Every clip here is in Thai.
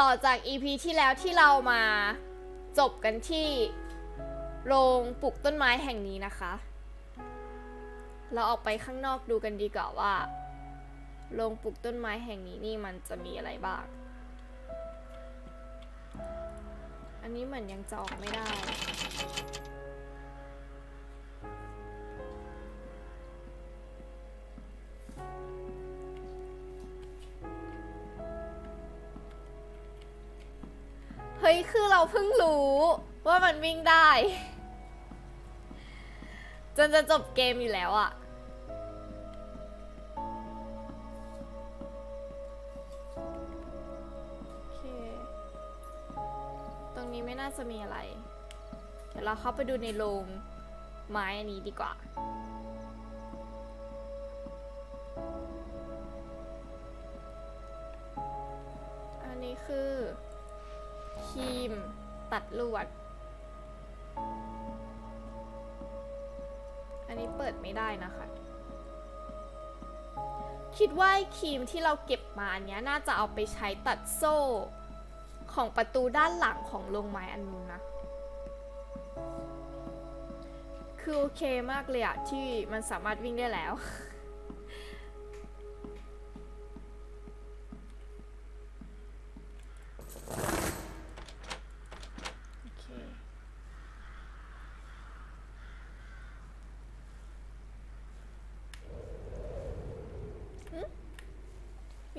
ต่อจาก EP ที่แล้วที่เรามาจบกันที่โรงปลูกต้นไม้แห่งนี้นะคะ เราออกไปข้างนอกดูกันดีกว่าว่าโรงปลูกต้นไม้แห่งนี้นี่มันจะมีอะไรบ้าง อันนี้เหมือนยังจะออกไม่ได้ เฮ้ย คือเราเพิ่งรู้ว่ามันวิ่งได้ จนจะจบเกมอยู่แล้วอะโอเค ตรงนี้ไม่น่าจะมีอะไร เดี๋ยวเราเข้าไปดูในโรงไม้อันนี้ดีกว่าอันนี้คือ ครีม ตัดลวด อันนี้เปิดไม่ได้นะคะ คิดว่าครีมที่เราเก็บมาอันเนี้ยน่าจะเอาไปใช้ตัดโซ่ ของประตูด้านหลังของโรงไม้อันนู้นนะ คือโอเคมากเลยอะที่มันสามารถวิ่งได้แล้ว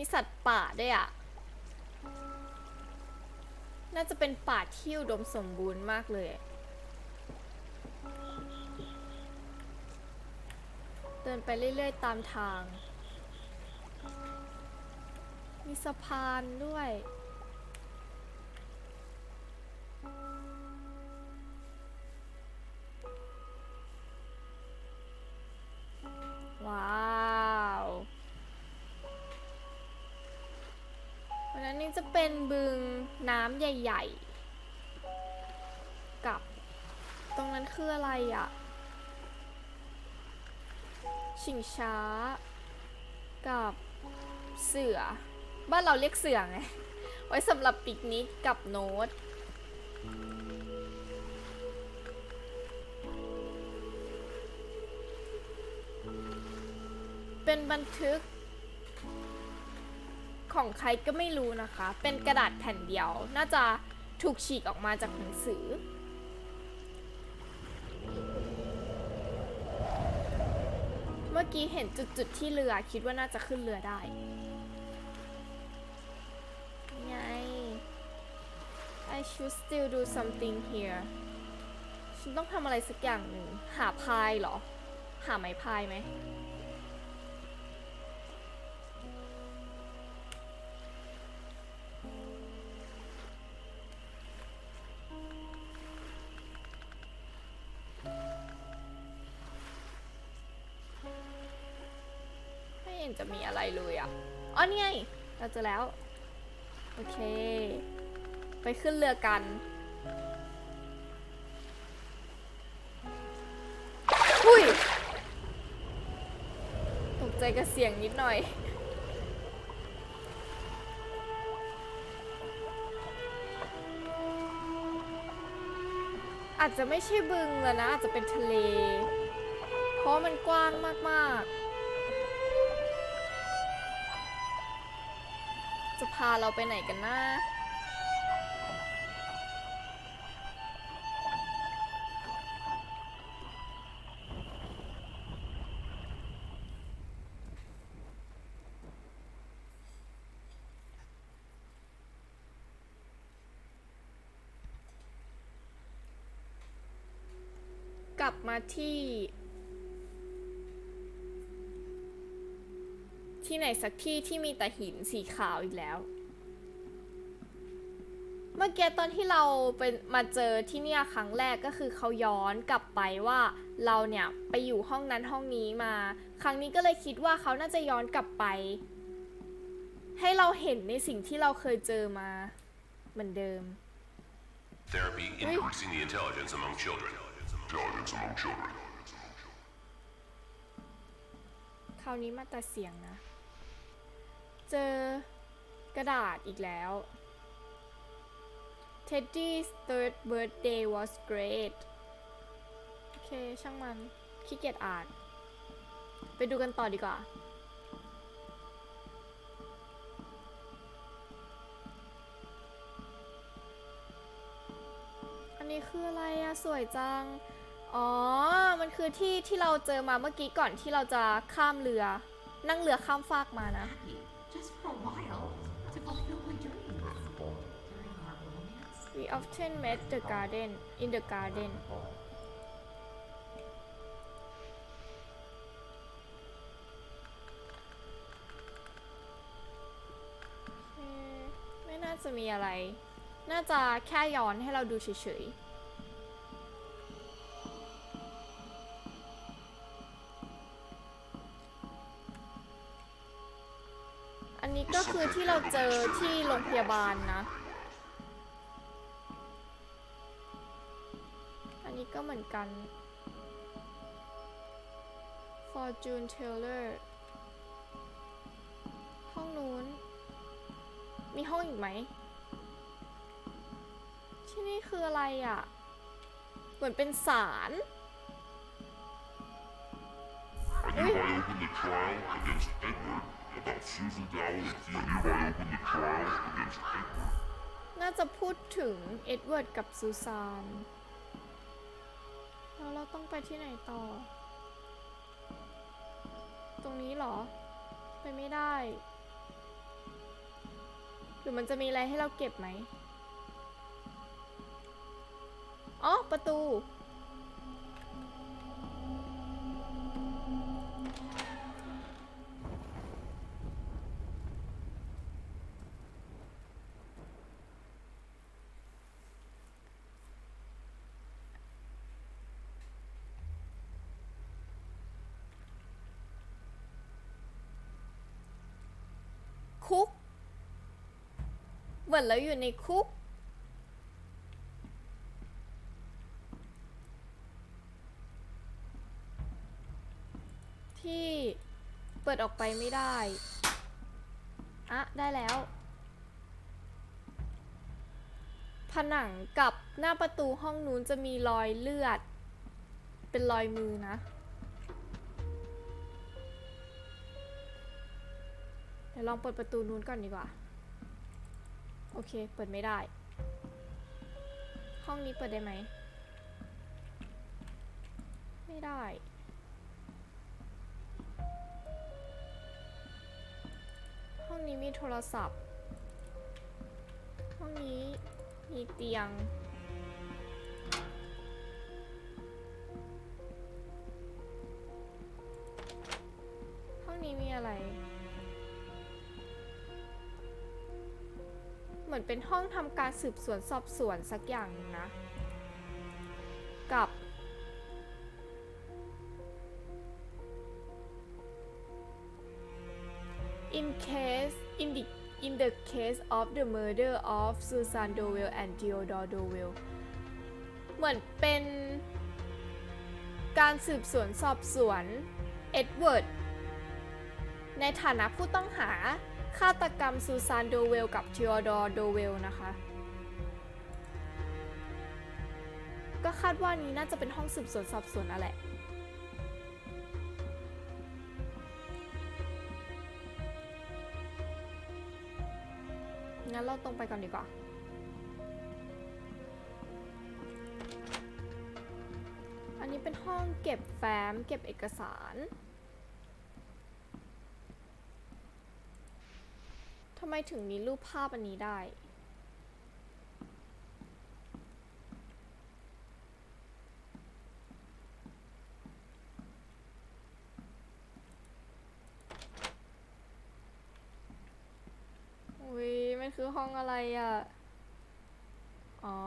มีสัตว์ป่าด้วยอะน่าจะเป็นป่าที่อุดมสมบูรณ์มากเลย เดินไปเรื่อยๆตามทาง มีสะพานด้วย จะเป็นบึงน้ำใหญ่ ๆ กับ ตรงนั้นคืออะไรอะ่ะชิงช้า กับเสือ บ้านเราเรียกเสือไง ไว้สำหรับปิกนิกกับโน้ตเป็นบันทึก ของใครก็ไม่รู้นะคะ เป็นกระดาษแผ่นเดียว น่าจะถูกฉีกออกมาจากหนังสือ เมื่อกี้เห็นจุดๆที่เรือคิดว่าน่าจะขึ้นเรือได้ไง I should still do something here ฉันต้องทำอะไรสักอย่างหนึ่ง หาพายเหรอ หาไม้พายไหม เห็นจะมีอะไรเลยอะอ๋อนี่ไงเราเจอแล้ว โอเค ไปขึ้นเรือกันอุ้ยตกใจกับเสียงนิดหน่อยอาจจะไม่ใช่บึงแล้วนะ อาจจะเป็นทะเล เพราะมันกว้างมาก ๆ พาเราไปไหนกันนะกลับมาที่ ที่ไหนสักที่ที่มีแต่หินสีขาวอีกแล้ว เมื่อกี้ตอนที่เราเป็นมาเจอที่เนี่ยครั้งแรกก็คือเขาย้อนกลับไปว่าเราเนี่ยไปอยู่ห้องนั้นห้องนี้มา ครั้งนี้ก็เลยคิดว่าเขาน่าจะย้อนกลับไป ให้เราเห็นในสิ่งที่เราเคยเจอมาเหมือนเดิม Therapy increasing the intelligence among children. Intelligence among children. คราวนี้มาแต่เสียงนะ เจอกระดาษอีกแล้ว Teddy's third birthday was great โอเค ช่างมันขี้เกียจอ่าน ไปดูกันต่อดีกว่า อันนี้คืออะไรอะสวยจัง อ๋อ มันคือที่ที่เราเจอมาเมื่อกี้ก่อนที่เราจะข้ามเรือ นั่งเรือข้ามฟากมานะ often met the garden in the garden โอเคไม่น่าจะมีอะไร น่าจะแค่ย้อนให้เราดูเฉยๆอันนี้ก็คือที่เราเจอที่โรงพยาบาลนะ นนี้ก็เหมือนกัน Fortune Teller ห้องนู้น มีห้องอีกไหม ที่นี่คืออะไรอะ่ะ เหมือนเป็นศาล I hereby open the trial against Edward about Susan Dowell and Theo. I hereby open the trial against Edward. น่าจะพูดถึงเอ็ดเวิร์ดกับซูซาน แล้วเราต้องไปที่ไหนต่อ ตรงนี้เหรอ ไปไม่ได้ หรือมันจะมีอะไรให้เราเก็บไหม อ๋อ ประตู คุก เหมือนเราอยู่ในคุก ที่เปิดออกไปไม่ได้อะได้แล้ว ผนังกับหน้าประตูห้องนู้นจะมีรอยเลือด เป็นรอยมือนะ เดี๋ยวลองเปิดประตูนู้นก่อนดีกว่า โอเค เปิดไม่ได้ ห้องนี้เปิดได้ไหม ไม่ได้ ห้องนี้มีโทรศัพท์ ห้องนี้มีเตียงห้องนี้มีอะไร มือนเป็นห้องทำการสืบสวนสอบสวนสักอย่างหนึงนะ กับ in case in the in the case of the murder of Susan Dowell and Theodore Dowell เหมือนเป็นการสืบสวนสอบสวนเอ็ดเวิร์ดในฐานะผู้ต้องหา ฆาตกรรมซูซานโดเวลกับทีโอดอร์โดเวลนะคะ ก็คาดว่านี้น่าจะเป็นห้องสืบสวนสอบสวนนั่นแหละงั้นเราตรงไปก่อนดีกว่าอันนี้เป็นห้องเก็บแฟ้มเก็บเอกสารำไมถึงมีรูปภาพอันนี้ได้ อุ้ยมันคือห้องอะไรอะ อ๋อ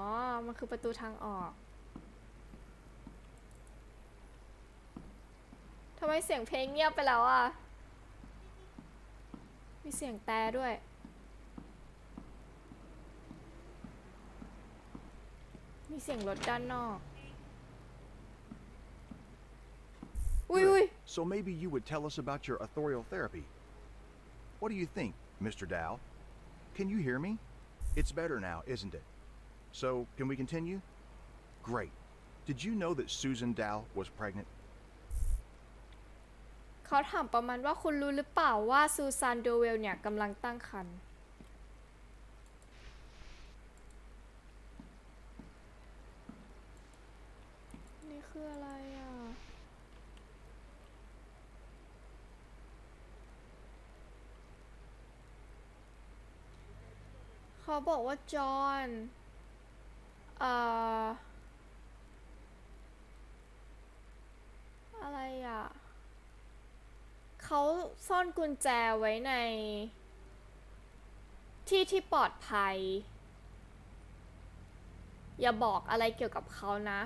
มันคือประตูทางออก ทำไมเสียงเพลงเงียบไปแล้วอะ มีเสียงแต่ด้วย มีเสียงรถด้านนอก อุ้ยอุ้ย So maybe you would tell us about your authorial therapy. What do you think, Mr. Dow? Can you hear me? It's better now, isn't it? So, can we continue? Great. Did you know that Susan Dow was pregnant? เขาถามประมาณว่าคุณรู้หรือเปล่าว่าซูซานโดเวลเนี่ยกำลังตั้งครรภ์นี่คืออะไรอะ เขาบอกว่าจอห์นเอ่ออะไรอะ เขาซ่อนกุญแจไว้ใน ที่ที่ปลอดภัย อย่าบอกอะไรเกี่ยวกับเขานะ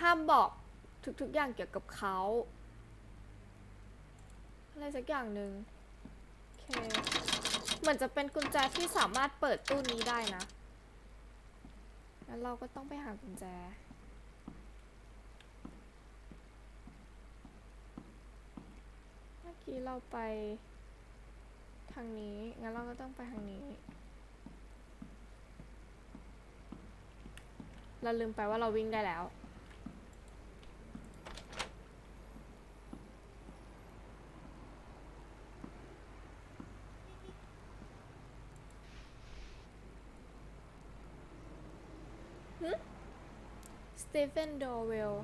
ห้ามบอกทุกๆอย่างเกี่ยวกับเขาอะไรสักอย่างหนึ่งโอเคเหมือนจะเป็นกุญแจที่สามารถเปิดตู้นี้ได้นะแล้วเราก็ต้องไปหากุญแจ เมื่อ กี้เราไป ทางนี้ งั้นเราก็ต้องไปทางนี้ เราลืมไปว่าเราวิ่งได้แล้วสตีเฟนดอเวล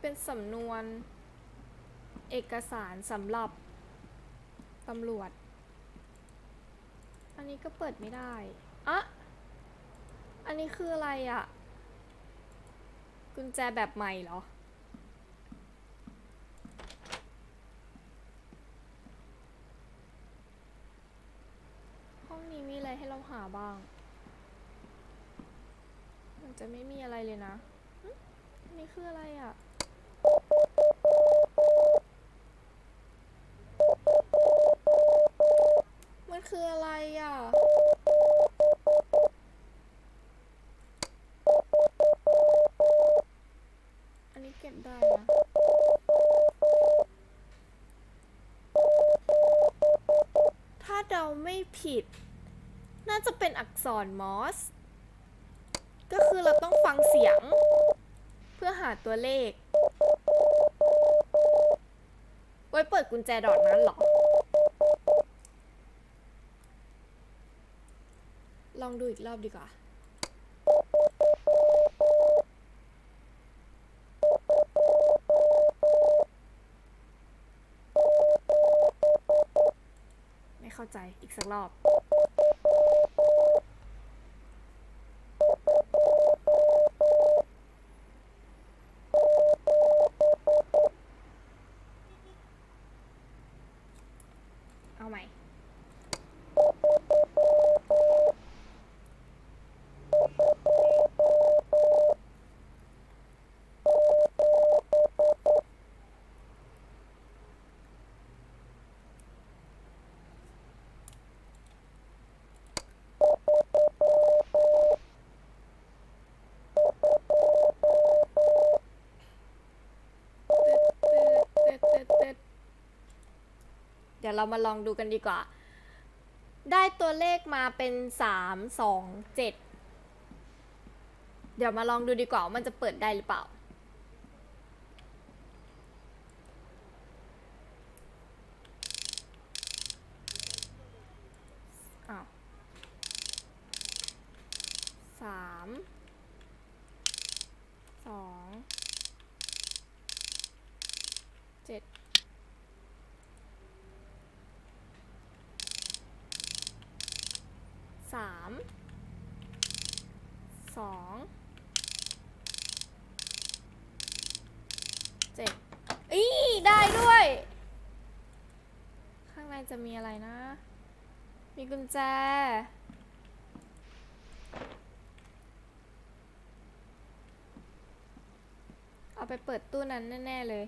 เป็น สำนวน เอกสารสำหรับตำรวจ อันนี้ก็เปิดไม่ได้อะอันนี้คืออะไรอะกุญแจแบบใหม่เหรอ ห้องนี้มีอะไรให้เราหาบ้าง มันจะไม่มีอะไรเลยนะอันนคืออะไรอะ อันนี้เก็บได้นะ ถ้าเดาไม่ผิด น่าจะเป็นอัก ษรมอส ก็คือเราต้องฟังเสียง เพื่อหาตัวเลข ไว้เปิดกุญแจดอกนั้นหรอ ลองดูอีกรอบดีกว่าไม่เข้าใจอีกสักรอบ เอาใหม่ เดี๋ยวเรามาลองดูกันดีกว่า ได้ตัวเลขมาเป็นสามสองเจ็ดเดี๋ยวมาลองดูดีกว่าว่ามันจะเปิดได้หรือเปล่า อ้าวสามสองเจ็ดามสองเจ็ดอีได้ด้วย ข้างในจะมีอะไรนะ มีกุญแจ เอาไปเปิดตู้นั้นแน่ ๆ เลย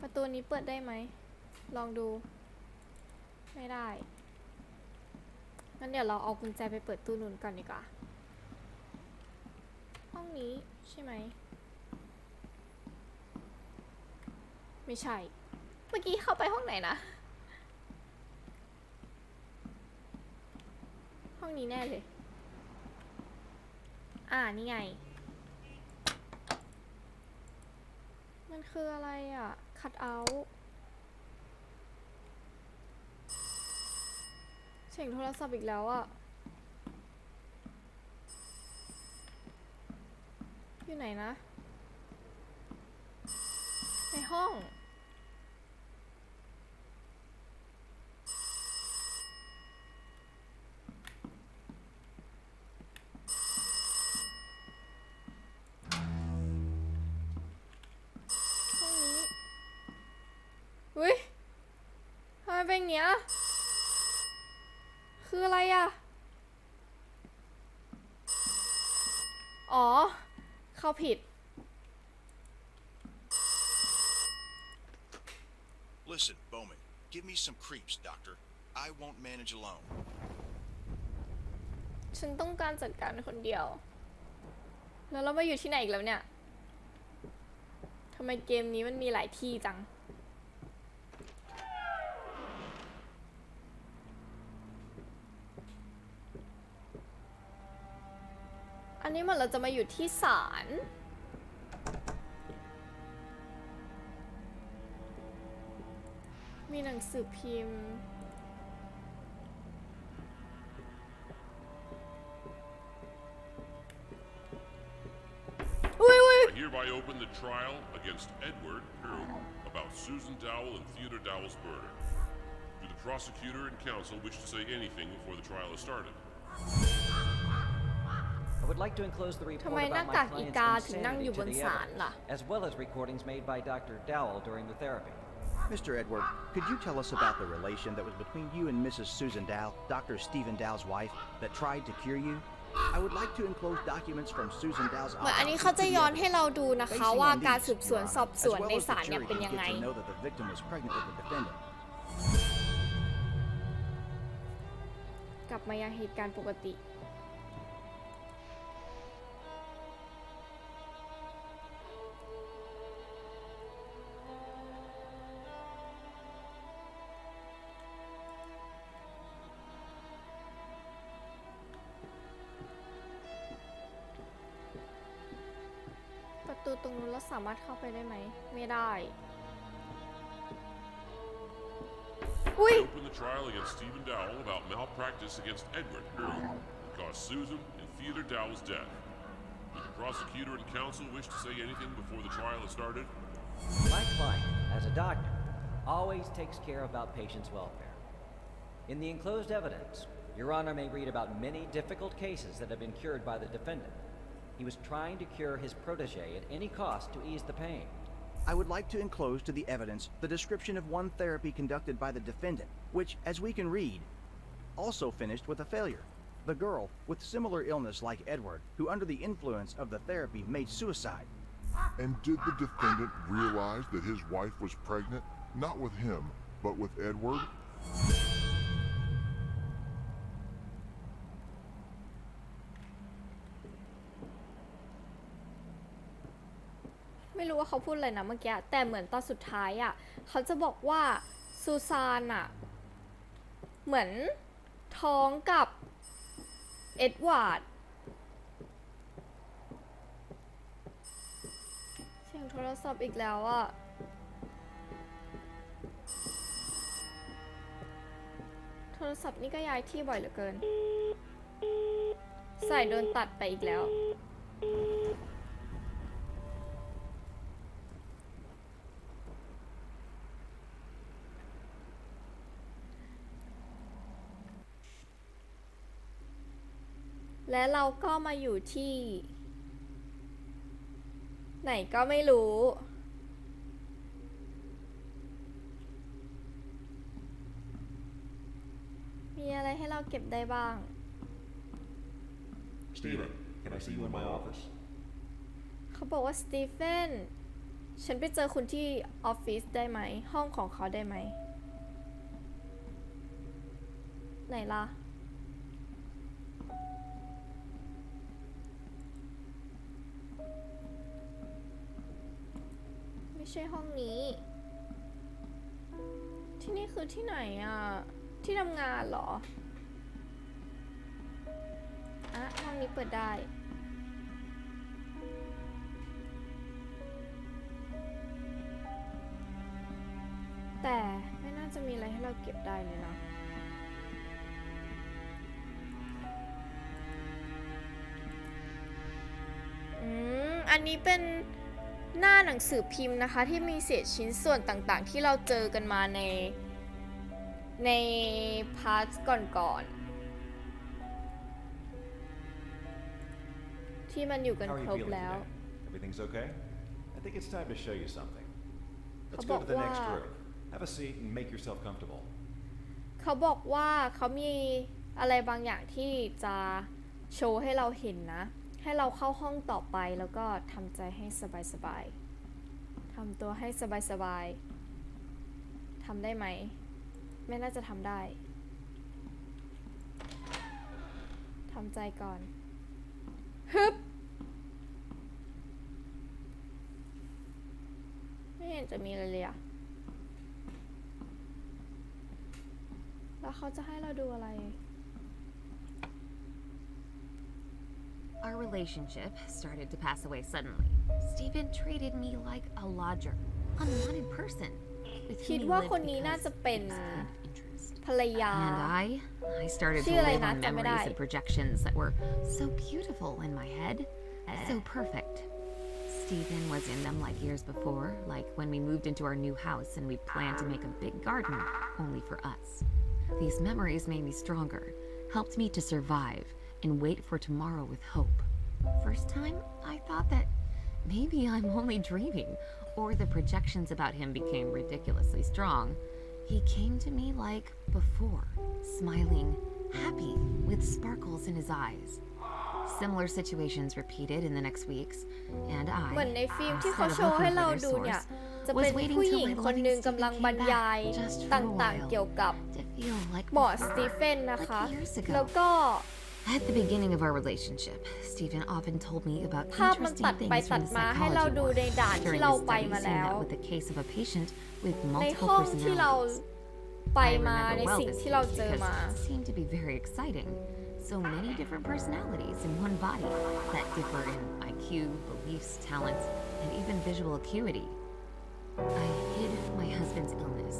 ประตูนี้เปิดได้ไหม ลองดู ไม่ได้ งั้นเดี๋ยวเราเอากุญแจไปเปิดตู้นู้นก่อนดีกว่า ห้องนี้ใช่ไหม ไม่ใช่ เมื่อกี้เข้าไปห้องไหนนะ ห้องนี้แน่เลย อ่า นี่ไง มันคืออะไรอะ คัดเอาท์ เสียงโทรศัพท์อีกแล้วอะอยู่ไหนนะ ในห้อง ห้องนี้อุ้ยทำไมเป็นอย่างเงี้ย คืออะไรอะ อ๋อ เข้าผิด Listen, Bowman, give me some creeps, Doctor. I won't manage alone. ฉันต้องการจัดการคนเดียว แล้วเรามาอยู่ที่ไหนอีกแล้วเนี่ย ทำไมเกมนี้มันมีหลายที่จัง อันนี้เหมันเราจะมาอยู่ที่ศาลมีหนังสือพิมพ์ I hereby open the trial against Edward Drew about Susan Dowell and Theodore Dowell's murder. Do the prosecutor and counsel wish to say anything before the trial is started? I would like to enclose the report ทำไม about หน้า my กากอี client's กาถึงนั่งอ insanity ยู่บ to น the ศาล evidence, ล่ะ as well as recordings made by Dr. Dowell during the therapy. Mr. Edward, could you tell us about the relation that was between you and Mrs. Susan Dow, Dr. Stephen Dow's wife, that tried to cure you? I would like to enclose documents from Susan Dow's เหมือนอันนี้ autopsy เขาจะ to the ย้อนให้ evidence. เราดูนะคะ Basing ว่า on การ these, สืบสวน Your สอบ Honor, สวน as well ใน as the ศาลเนี่ย jury เป็น can ยังไง get to know that the victim was pregnant with the defendant. กลับมายังเหตุการณ์ปกติ ตูตรงนู้นเราสามารถเข้าไปได้ไหม ไม่ได้ อุ้ย Open the trial against Stephen Dowell about malpractice against Edward Drew, who caused Susan and Theodore Dowell's death. Do the prosecutor and counsel wish to say anything before the trial is started? My client, as a doctor, always takes care about patients' welfare. In the enclosed evidence, Your Honor may read about many difficult cases that have been cured by the defendant. He was trying to cure his protege at any cost to ease the pain. I would like to enclose to the evidence the description of one therapy conducted by the defendant, which, as we can read, also finished with a failure. The girl, with similar illness like Edward, who under the influence of the therapy made suicide. And did the defendant realize that his wife was pregnant, not with him, but with Edward? ว่าเขาพูดอะไรนะเมื่อกี้แต่เหมือนตอนสุดท้ายอะ่ะเขาจะบอกว่าซูซานอะ่ะเหมือนท้องกับเอ็ดวาร์ดเสียงโทรศัพท์อีกแล้วอะ่ะโทรศัพท์นี่ก็ย้ายที่บ่อยเหลือเกิน ใส่โดนตัดไปอีกแล้ว และเราก็มาอยู่ที่ ไหนก็ไม่รู้มีอะไรให้เราเก็บได้บ้าง Steven, can I see you in my office? เขาบอกว่าสตีเฟน ฉันไปเจอคุณที่ออฟฟิศได้ไหม ห้องของเขาได้ไหม ไหนล่ะ ไม่ใช่ห้องนี้ ที่นี่คือที่ไหนอะ ที่ทำงานเหรองนี้เปิดได้แต่ไม่น่าจะมีอะไรให้เราเก็บได้เลยนะ อืม อันนี้เป็น หน้าหนังสือพิมพ์นะคะ ที่มีเศษชิ้นส่วนต่างๆ ที่เราเจอกันมาใน ในพาร์ทก่อนๆที่มันอยู่กัน How are ค you รบ feeling แล้ว today? Everything's okay? I think it's time to show you something. Let's How go to the next about room. Have a seat and make yourself comfortable. เขาบอกว่าเขามีอะไรบางอย่างที่จะโชว์ให้เราเห็นนะ ให้เราเข้าห้องต่อไปแล้วก็ทำใจให้สบายๆทำตัวให้สบายๆทำได้ไหม ไม่น่าจะทำได้ทำใจก่อนฮึบไม่เห็นจะมีอะไรเลยอะแล้วเขาจะให้เราดูอะไร Our relationship started to pass away suddenly. Stephen treated me like a lodger, unwanted person. With คิด whom he ว่า lived คนนี้น่า because จะเป็น of his interest. ภรรยา And I, I started to ชื่ออะไร live นะ on จำไม่ได้ memories and projections that were so beautiful in my head, so perfect. Stephen was in them like years before, like when we moved into our new house and we planned to make a big garden only for us. These memories made me stronger, helped me to survive and wait for tomorrow with hope. First time, I thought that maybe I'm only dreaming, or the projections about him became ridiculously strong. He came to me like before, smiling, happy, with sparkles in his eyes. Similar situations repeated in the next weeks, and I, เหมือนในฟิล์มที่เขา instead of โชว์ให้ hoping เรา for their ดูเนี่ย source, จะ was เป็น waiting ผู้ till หญิง my คนหนึ่ง loving กำลัง Stephen บรร came ยาย back just for ต a ่างๆ while เกี่ยวกับ to feel like หมอ before. สตีเฟนนะคะ Like years ago. แล้วก็ At the beginning of our relationship, Stephen often told me about ภาพมัน interesting ตัดไป things ตั from ด the มาให้เรา psychology ดู ward. ในด่านที่ During เรา his ไป studies, มา he แล้ว met with a case of a patient with ใน multiple ห้องที่เรา personalities. ไป I มาใน remember well สิ่ง this ที่เรา case เจอ because มา it seemed to be very exciting. So many different personalities in one body that differ in IQ, beliefs, talents, and even visual acuity. I hid my husband's illness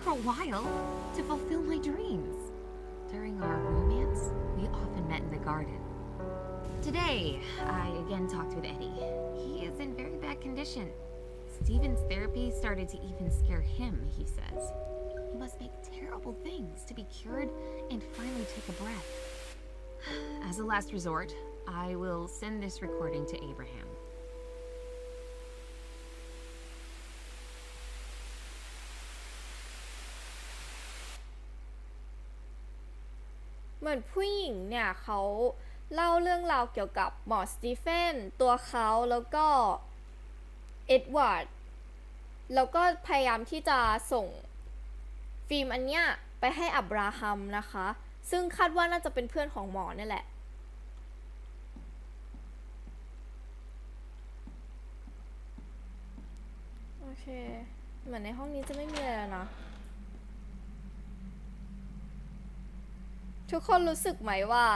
for a while, to fulfill my dreams. During our romance, we often met in the garden. Today, I again talked with Eddie. He is in very bad condition. Stephen's therapy started to even scare him, he says. He must make terrible things to be cured and finally take a breath. As a last resort, I will send this recording to Abraham. มือนผู้หญิงเนี่ยเขาเล่าเรื่องราวเกี่ยวกับหมอสตีเฟนตัวเขาแล้วก็เอ็ดวาร์ดแล้วก็พยายามที่จะส่งฟิล์มอันเนี้ยไปให้อับราฮัมนะคะ ซึ่งคาดว่าน่าจะเป็นเพื่อนของหมอนี่แหละ โอเค เหมือนในห้องนี้จะไม่มีอะไรแล้วนะ ทุกคนรู้สึกไหมว่า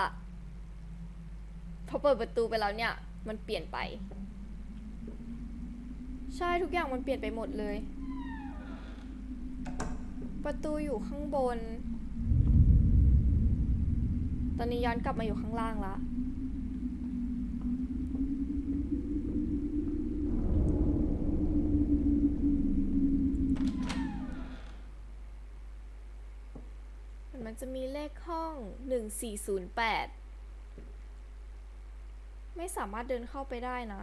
พอเปิดประตูไปแล้วเนี่ย มันเปลี่ยนไป ใช่ทุกอย่างมันเปลี่ยนไปหมดเลย ประตูอยู่ข้างบน ตอนนี้ย้อนกลับมาอยู่ข้างล่างละ จะมีเลขห้อง 1408 ไม่สามารถเดินเข้าไปได้นะ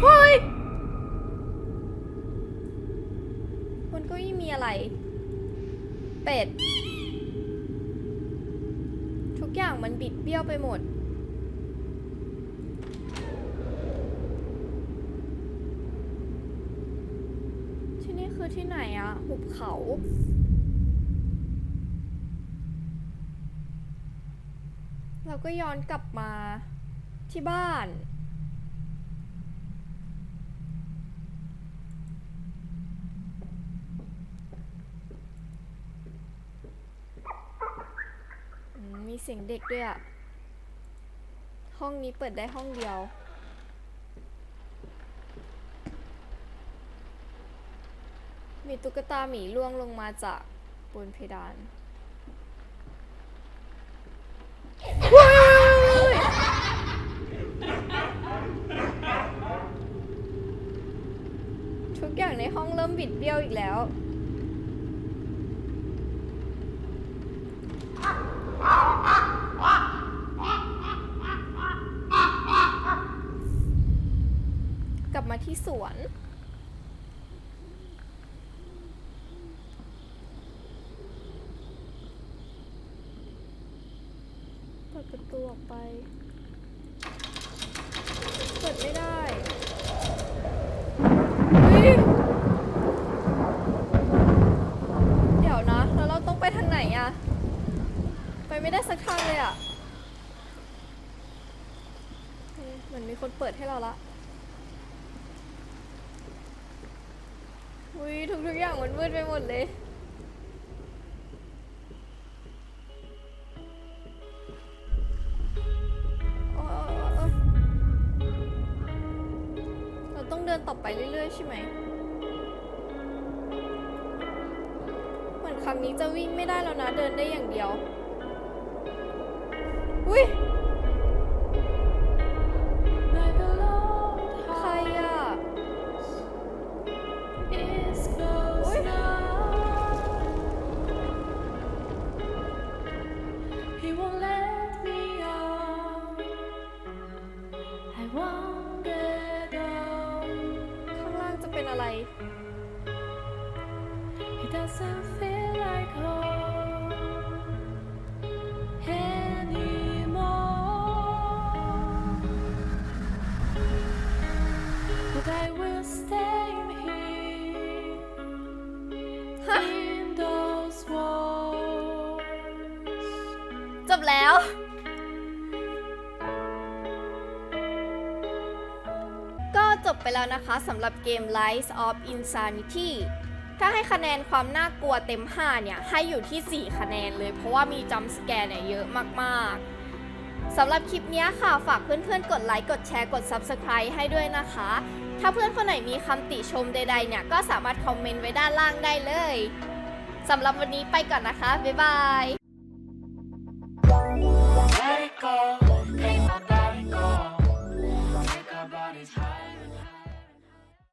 เฮ้ยมันก็ไม่มีอะไร เป็ด ทุกอย่างมันบิดเบี้ยวไปหมดที่นี่คือที่ไหนอะหุบเขา เราก็ย้อนกลับมาที่บ้าน มีเสียงเด็กด้วยอะห้องนี้เปิดได้ห้องเดียวมีตุ๊กตาหมีล่วงลงมาจากบนเพดาน บิดเบี้ยวอีกแล้ว กลับมาที่สวนเปิดประตูออกไป เปิดไม่ได้เฮ้ยเดี๋ยวนะ แล้วเราต้องไปทางไหนอะไปไม่ได้สักทางเลยอะเฮ้ยเหมือนมีคนเปิดให้เราละ อุ้ยทุกๆอย่างมันมืดไปหมดเลย แล้วนะคะสำหรับเกม Lies of Insanity ถ้าให้คะแนนความน่ากลัวเต็ม 5 เนี่ย ให้อยู่ที่ 4 คะแนนเลย เพราะว่ามีจัมสแกร์เนี่ยเยอะมากๆสำหรับคลิปนี้ค่ะ ฝากเพื่อนๆ กดไลค์กดแชร์กด Subscribe ให้ด้วยนะคะ ถ้าเพื่อนคนไหนมีคำติชมใดๆ เนี่ย ก็สามารถคอมเมนต์ไว้ด้านล่างได้เลยสำหรับวันนี้ไปก่อนนะคะ บ๊ายบาย